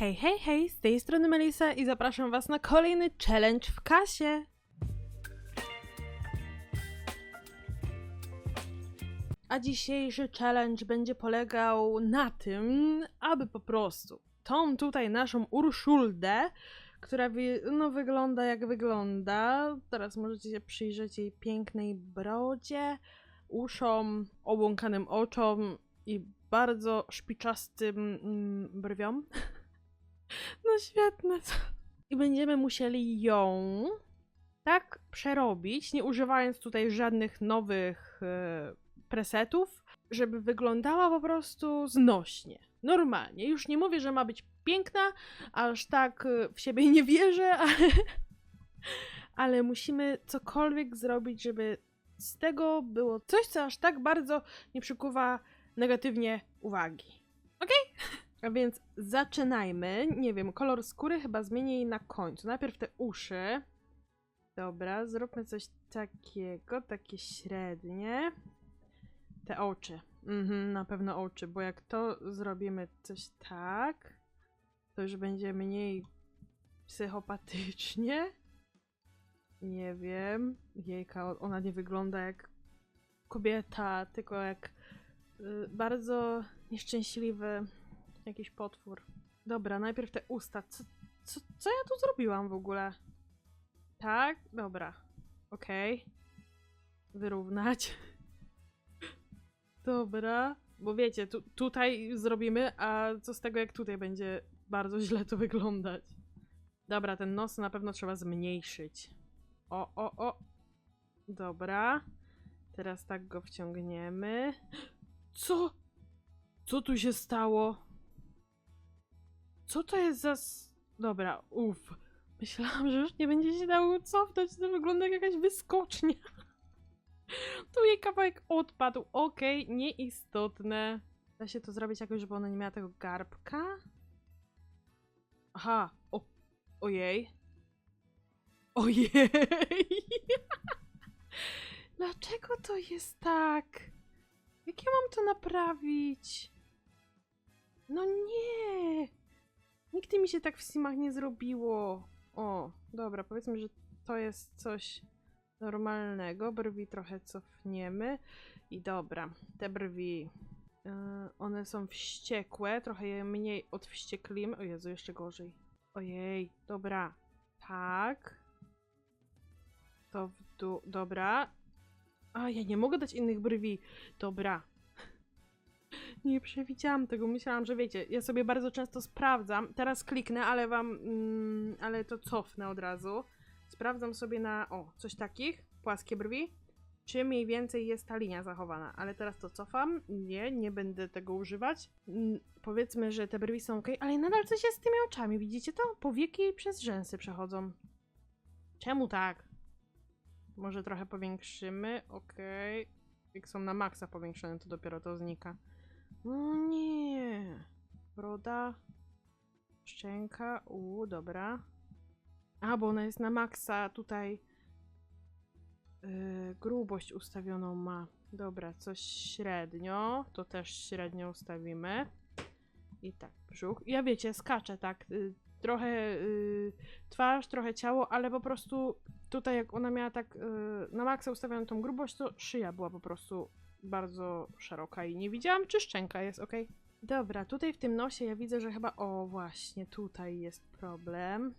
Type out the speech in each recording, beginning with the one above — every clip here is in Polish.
Hej, hej, hej, z tej strony Melisa i zapraszam Was na kolejny challenge w kasie. A dzisiejszy challenge będzie polegał na tym, aby po prostu tą tutaj naszą Urszuldę, która no, wygląda jak wygląda, teraz możecie się przyjrzeć jej pięknej brodzie, uszom, obłąkanym oczom i bardzo szpiczastym mm, brwiom. No świetne. I będziemy musieli ją tak przerobić, nie używając tutaj żadnych nowych e, presetów, żeby wyglądała po prostu znośnie. Normalnie. Już nie mówię, że ma być piękna, aż tak e, w siebie nie wierzę, ale, ale musimy cokolwiek zrobić, żeby z tego było coś, co aż tak bardzo nie przykuwa negatywnie uwagi. Okej? A więc zaczynajmy. Nie wiem, kolor skóry chyba zmienię jej na końcu. Najpierw te uszy. Dobra, zróbmy coś takiego, takie średnie. Te oczy. Mhm, na pewno oczy, bo jak to zrobimy coś tak, to już będzie mniej psychopatycznie. Nie wiem. Jejka, ona nie wygląda jak kobieta, tylko jak y, bardzo nieszczęśliwy jakiś potwór. Dobra, najpierw te usta. Co, co, co ja tu zrobiłam w ogóle? Tak? Dobra. Okej. Wyrównać. Dobra. Bo wiecie, tu, tutaj zrobimy, a co z tego, jak tutaj będzie bardzo źle to wyglądać. Dobra, ten nos na pewno trzeba zmniejszyć. O, o, o. Dobra. Teraz tak go wciągniemy. Co? Co tu się stało? Co to jest za... Dobra, uff. Myślałam, że już nie będzie się dało cofnąć, to wygląda jak jakaś wyskocznia. Tu jej kawałek odpadł, okej, nieistotne. Da się to zrobić jakoś, żeby ona nie miała tego garbka? Aha, o... Ojej. Ojej! Dlaczego to jest tak? Jak ja mam to naprawić? No nie! Nigdy mi się tak w simach nie zrobiło. O, dobra, powiedzmy, że to jest coś normalnego. Brwi trochę cofniemy. I dobra, te brwi. yy, one są wściekłe, trochę je mniej odwścieklimy. O Jezu, jeszcze gorzej. Ojej, dobra. Tak. To w dół, dobra. A, ja nie mogę dać innych brwi. Dobra. Nie przewidziałam tego. Myślałam, że wiecie, ja sobie bardzo często sprawdzam. Teraz kliknę, ale wam. Mm, ale to cofnę od razu. Sprawdzam sobie na. O, coś takich. Płaskie brwi. Czy mniej więcej jest ta linia zachowana. Ale teraz to cofam. Nie, nie będę tego używać. Mm, powiedzmy, że te brwi są ok, ale nadal coś jest z tymi oczami. Widzicie to? Powieki przez rzęsy przechodzą. Czemu tak? Może trochę powiększymy. Okej. Jak są na maksa powiększone, to dopiero to znika. No nie. Broda. Szczęka. U, dobra. A, bo ona jest na maksa tutaj. Yy, grubość ustawioną ma. Dobra, coś średnio. To też średnio ustawimy. I tak, brzuch. Ja wiecie, skaczę tak. y, trochę y, twarz, trochę ciało, ale po prostu tutaj jak ona miała tak y, na maksa ustawioną tą grubość, to szyja była po prostu bardzo szeroka i nie widziałam, czy szczęka jest ok. Dobra, tutaj w tym nosie ja widzę, że chyba. O, właśnie, tutaj jest problem.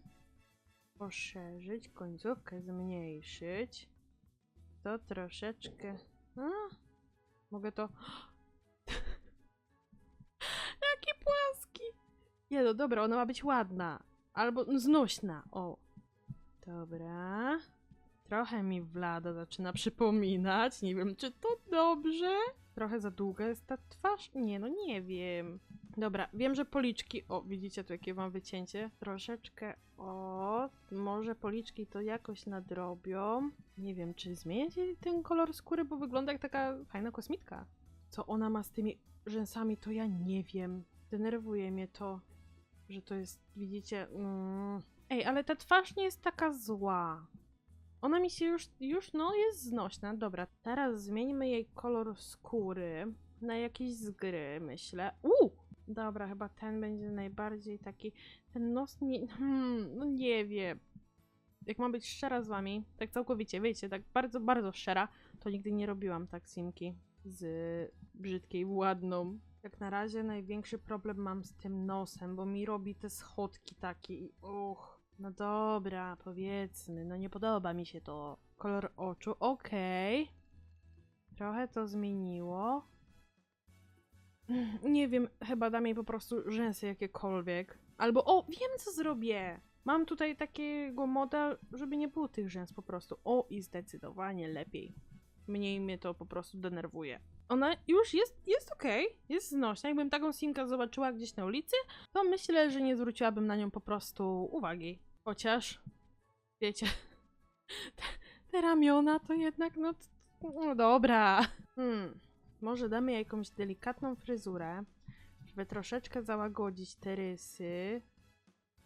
Poszerzyć, końcówkę zmniejszyć. To troszeczkę. A, mogę to. Jaki płaski! Nie no, dobra, ona ma być ładna. Albo no, znośna. O. Dobra. Trochę mi Vlada zaczyna przypominać. Nie wiem, czy to dobrze. Trochę za długa jest ta twarz? Nie, no nie wiem. Dobra, wiem, że policzki. O, widzicie tu jakie mam wycięcie? Troszeczkę. O, może policzki to jakoś nadrobią. Nie wiem, czy zmieniać jej ten kolor skóry, bo wygląda jak taka fajna kosmitka. Co ona ma z tymi rzęsami, to ja nie wiem. Denerwuje mnie to, że to jest, widzicie. Mm. Ej, ale ta twarz nie jest taka zła. Ona mi się już, już no, jest znośna. Dobra, teraz zmieńmy jej kolor skóry na jakiś z gry, myślę. Uuu! Dobra, chyba ten będzie najbardziej taki. Ten nos nie. Hmm, no nie wiem. Jak mam być szczera z wami, tak całkowicie, wiecie, tak bardzo, bardzo szczera, to nigdy nie robiłam tak simki z brzydkiej ładną. Jak na razie największy problem mam z tym nosem, bo mi robi te schodki takie i uch. No dobra, powiedzmy, no nie podoba mi się to. Kolor oczu, okej. Trochę to zmieniło. Nie wiem, chyba dam jej po prostu rzęsy jakiekolwiek. Albo, o, wiem co zrobię! Mam tutaj takiego model, żeby nie było tych rzęs po prostu. O, i zdecydowanie lepiej. Mniej mnie to po prostu denerwuje. Ona już jest, jest okej, jest znośna. Jakbym taką simkę zobaczyła gdzieś na ulicy, to myślę, że nie zwróciłabym na nią po prostu uwagi. Chociaż, wiecie, te, te ramiona to jednak, no, no dobra. Hmm. Może damy jakąś delikatną fryzurę, żeby troszeczkę załagodzić te rysy,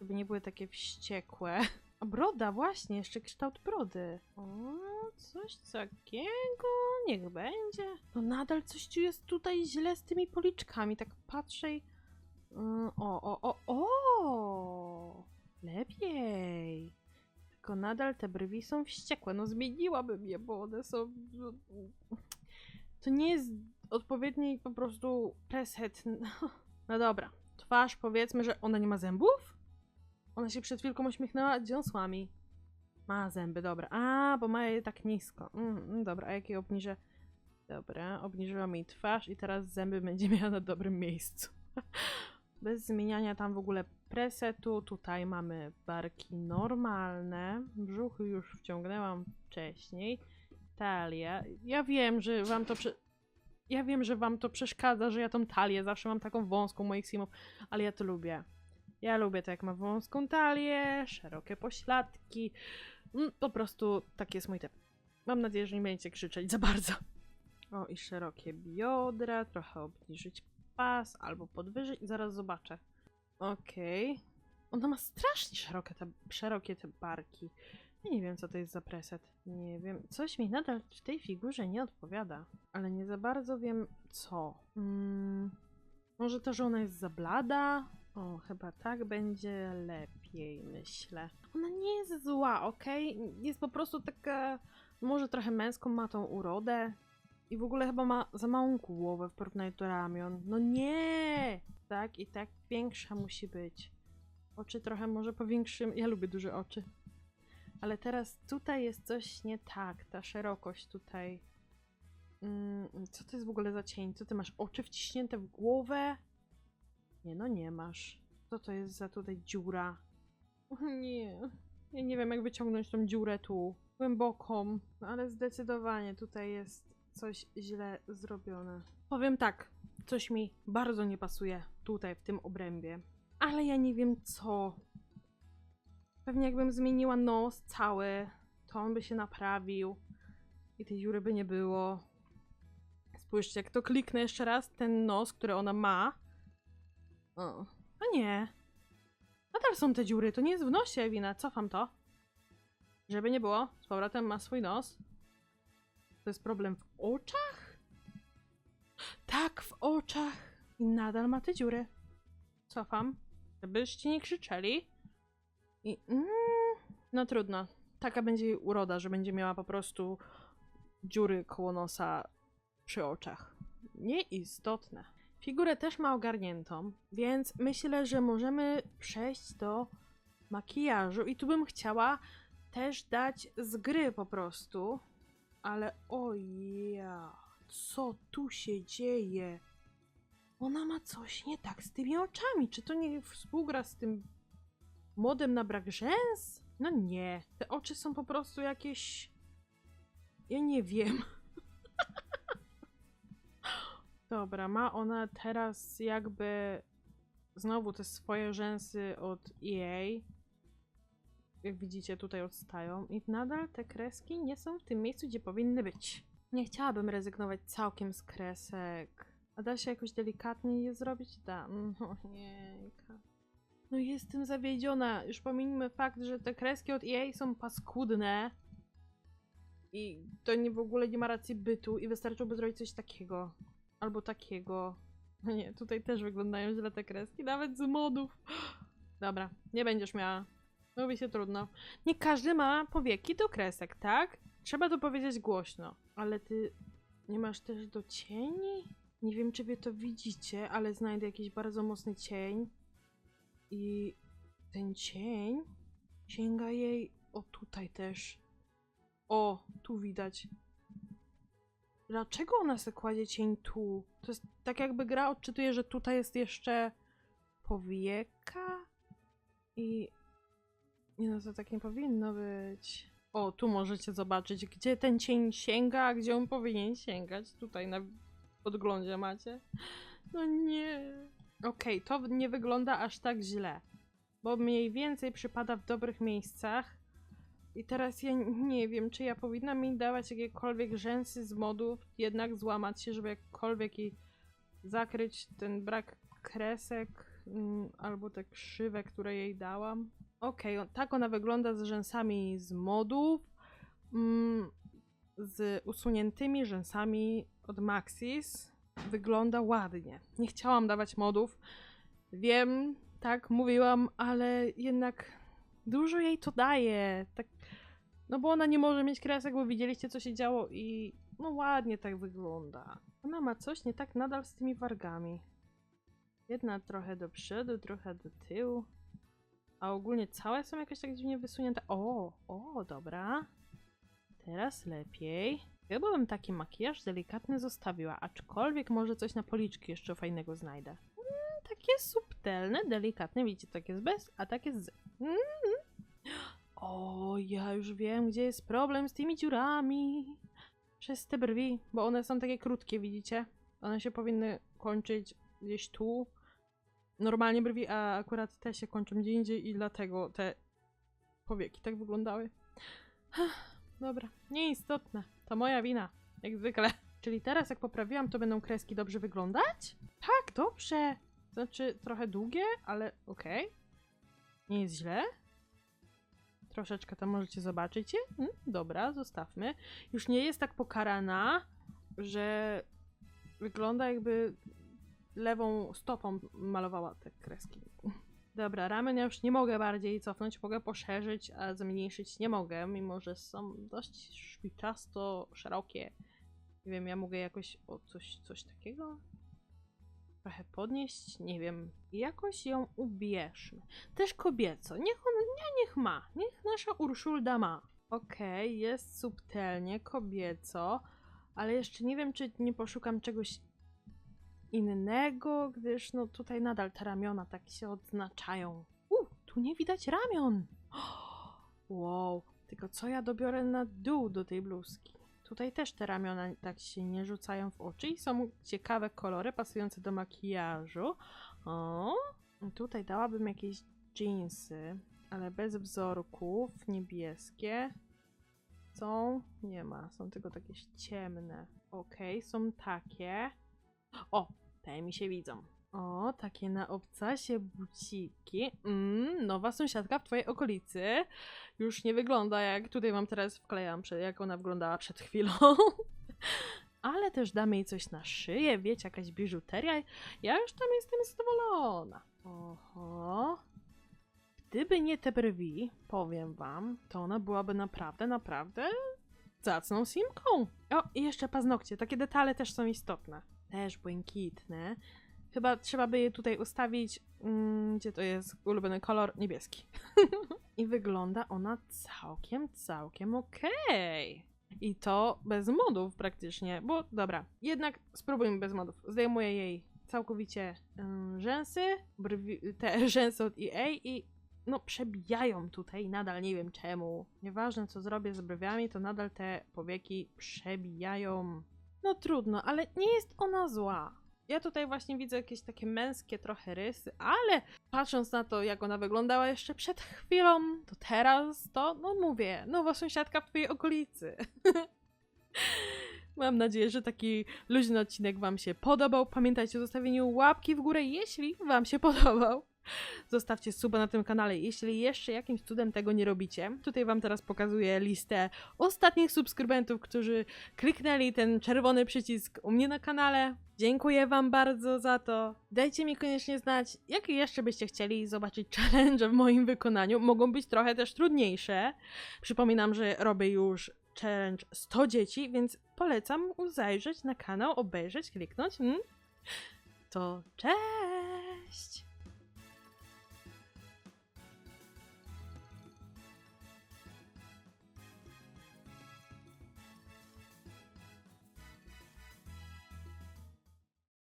żeby nie były takie wściekłe. A broda, właśnie, jeszcze kształt brody. O, coś takiego, niech będzie. No nadal coś tu jest tutaj źle z tymi policzkami, tak patrzę i... Mm, O, o, o, o! Tylko nadal te brwi są wściekłe. No zmieniłabym je, bo one są... no, To nie jest odpowiedni po prostu preset. No dobra. Twarz, powiedzmy, że ona nie ma zębów? Ona się przed chwilką uśmiechnęła dziąsłami. Ma zęby, dobra. A, bo ma je tak nisko. Mm, dobra, a jak je obniżę? Dobra, obniżyłam jej twarz i teraz zęby będzie miała na dobrym miejscu. Bez zmieniania tam w ogóle presetu. Tutaj mamy barki normalne. Brzuchy już wciągnęłam wcześniej. Talia. Ja wiem, że wam to prze... Ja wiem, że wam to przeszkadza, że ja tą talię zawsze mam taką wąską moich simów, ale ja to lubię. Ja lubię to, jak ma wąską talię, szerokie pośladki. Mm, Po prostu taki jest mój typ. Mam nadzieję, że nie będziecie krzyczeć za bardzo. O, i szerokie biodra, trochę obniżyć pas albo podwyżyć. Zaraz zobaczę. Okej. Ona ma strasznie szerokie te, szerokie te barki. Nie wiem, co to jest za preset. Nie wiem. Coś mi nadal w tej figurze nie odpowiada. Ale nie za bardzo wiem, co. Mm, może to, że ona jest za blada? O, chyba tak będzie lepiej, myślę. Ona nie jest zła, okej? Jest po prostu taka... Może trochę męską ma tą urodę. I w ogóle chyba ma za małą głowę w porównaniu do ramion. No nie! Tak i tak większa musi być. Oczy trochę może powiększymy. Ja lubię duże oczy. Ale teraz tutaj jest coś nie tak. Ta szerokość tutaj. Mm, co to jest w ogóle za cień? Co ty masz? Oczy wciśnięte w głowę? Nie, no nie masz. Co to jest za tutaj dziura? Nie. Ja nie wiem, jak wyciągnąć tą dziurę tu. Głęboką. No ale zdecydowanie tutaj jest coś źle zrobione. Powiem tak. Coś mi bardzo nie pasuje tutaj, w tym obrębie. Ale ja nie wiem co. Pewnie jakbym zmieniła nos cały, to on by się naprawił i tej dziury by nie było. Spójrzcie, jak to kliknę jeszcze raz, ten nos, który ona ma. O, no nie. Nadal są te dziury, to nie jest w nosie wina, cofam to. Żeby nie było, z powrotem ma swój nos. To jest problem w oczach? Tak, w oczach. I nadal ma te dziury. Cofam, żebyście nie krzyczeli. I mm, no trudno. Taka będzie jej uroda, że będzie miała po prostu dziury koło nosa przy oczach. Nieistotne. Figurę też ma ogarniętą, więc myślę, że możemy przejść do makijażu. I tu bym chciała też dać z gry po prostu. Ale oja, co tu się dzieje? Ona ma coś nie tak z tymi oczami. Czy to nie współgra z tym modem na brak rzęs? No nie. Te oczy są po prostu jakieś. Ja nie wiem. Dobra, ma ona teraz jakby znowu te swoje rzęsy od EA. Jak widzicie, tutaj odstają. I nadal te kreski nie są w tym miejscu, gdzie powinny być. Nie chciałabym rezygnować całkiem z kresek. A da się jakoś delikatniej je zrobić? Da. No jejka. No jestem zawiedziona. Już pominijmy fakt, że te kreski od EA są paskudne. I to nie w ogóle nie ma racji bytu i wystarczyłoby zrobić coś takiego. Albo takiego. No nie, tutaj też wyglądają źle te kreski, nawet z modów. Dobra, nie będziesz miała. Mówi się trudno. Nie każdy ma powieki do kresek, tak? Trzeba to powiedzieć głośno. Ale ty nie masz też do cieni? Nie wiem, czy wy to widzicie, ale znajdę jakiś bardzo mocny cień. I ten cień sięga jej. O, tutaj też. O, tu widać. Dlaczego ona sobie kładzie cień tu? To jest tak jakby gra odczytuje, że tutaj jest jeszcze powieka i nie no to tak nie powinno być. O, tu możecie zobaczyć, gdzie ten cień sięga, a gdzie on powinien sięgać. Tutaj na podglądzie macie. No nie. Okej, to nie wygląda aż tak źle. Bo mniej więcej przypada w dobrych miejscach. I teraz ja nie wiem, czy ja powinnam mi dawać jakiekolwiek rzęsy z modów, jednak złamać się, żeby jakkolwiek i zakryć ten brak kresek albo te krzywe, które jej dałam. Okej, o- tak ona wygląda z rzęsami z modów, mm, z usuniętymi rzęsami od Maxis. Wygląda ładnie. Nie chciałam dawać modów. Wiem, tak, mówiłam, ale jednak dużo jej to daje. Tak, no bo ona nie może mieć kresek, bo widzieliście, co się działo i no ładnie tak wygląda. Ona ma coś nie tak nadal z tymi wargami. Jedna trochę do przodu, trochę do tyłu. A ogólnie całe są jakoś tak dziwnie wysunięte. O, o, dobra. Teraz lepiej. Chyba bym taki makijaż delikatny zostawiła, aczkolwiek może coś na policzki jeszcze fajnego znajdę. Mm, takie subtelne, delikatne, widzicie, tak jest bez, a tak jest z. Mm. O, ja już wiem, gdzie jest problem z tymi dziurami. Przez te brwi, bo one są takie krótkie, widzicie? One się powinny kończyć gdzieś tu. Normalnie brwi, a akurat te się kończą gdzie indziej i dlatego te powieki tak wyglądały. Dobra, nieistotne. To moja wina, jak zwykle. Czyli teraz jak poprawiłam, to będą kreski dobrze wyglądać? Tak, dobrze. Znaczy trochę długie, ale okej. Nie jest źle. Troszeczkę tam możecie zobaczyć. Mm, dobra, zostawmy. Już nie jest tak pokarana, że wygląda jakby lewą stopą malowała te kreski. Dobra, ramen ja już nie mogę bardziej cofnąć, mogę poszerzyć, a zmniejszyć nie mogę, mimo że są dość szpiczasto szerokie. Nie wiem, ja mogę jakoś o coś, coś takiego trochę podnieść, nie wiem, jakoś ją ubierzmy. Też kobieco, niech on, nie, niech ma, niech nasza Urszulda ma. Okej, jest subtelnie, kobieco, ale jeszcze nie wiem, czy nie poszukam czegoś innego, gdyż no tutaj nadal te ramiona tak się odznaczają. U, tu nie widać ramion. Wow, tylko co ja dobiorę na dół do tej bluzki? Tutaj też te ramiona tak się nie rzucają w oczy i są ciekawe kolory pasujące do makijażu. O, tutaj dałabym jakieś jeansy, ale bez wzorków, niebieskie. Są? Nie ma, są tylko takie ciemne. Okej, są takie. O, te mi się widzą. O, takie na obcasie buciki. Mm, nowa sąsiadka w twojej okolicy. Już nie wygląda jak tutaj wam teraz wklejam, jak ona wyglądała przed chwilą. Ale też damy jej coś na szyję, wiecie, jakaś biżuteria. Ja już tam jestem zadowolona. Oho. Gdyby nie te brwi, powiem wam, to ona byłaby naprawdę, naprawdę zacną simką. O, i jeszcze paznokcie. Takie detale też są istotne. Też błękitne. Chyba trzeba by je tutaj ustawić. Mm, gdzie to jest ulubiony kolor? Niebieski. I wygląda ona całkiem, całkiem okej. I to bez modów praktycznie, bo dobra, jednak spróbujmy bez modów. Zdejmuję jej całkowicie ym, rzęsy, brwi, te rzęsy od EA i no przebijają tutaj, nadal nie wiem czemu. Nieważne co zrobię z brwiami, to nadal te powieki przebijają. No trudno, ale nie jest ona zła. Ja tutaj właśnie widzę jakieś takie męskie trochę rysy, ale patrząc na to, jak ona wyglądała jeszcze przed chwilą, to teraz to, no mówię, nowa sąsiadka w twojej okolicy. Mam nadzieję, że taki luźny odcinek wam się podobał. Pamiętajcie o zostawieniu łapki w górę, jeśli wam się podobał. Zostawcie suba na tym kanale, jeśli jeszcze jakimś cudem tego nie robicie. Tutaj wam teraz pokazuję listę ostatnich subskrybentów, którzy kliknęli ten czerwony przycisk u mnie na kanale. Dziękuję wam bardzo za to. Dajcie mi koniecznie znać, jakie jeszcze byście chcieli zobaczyć challenge w moim wykonaniu. Mogą być trochę też trudniejsze. Przypominam, że robię już challenge 100 dzieci, więc polecam zajrzeć na kanał, obejrzeć, kliknąć. Hmm? To cześć!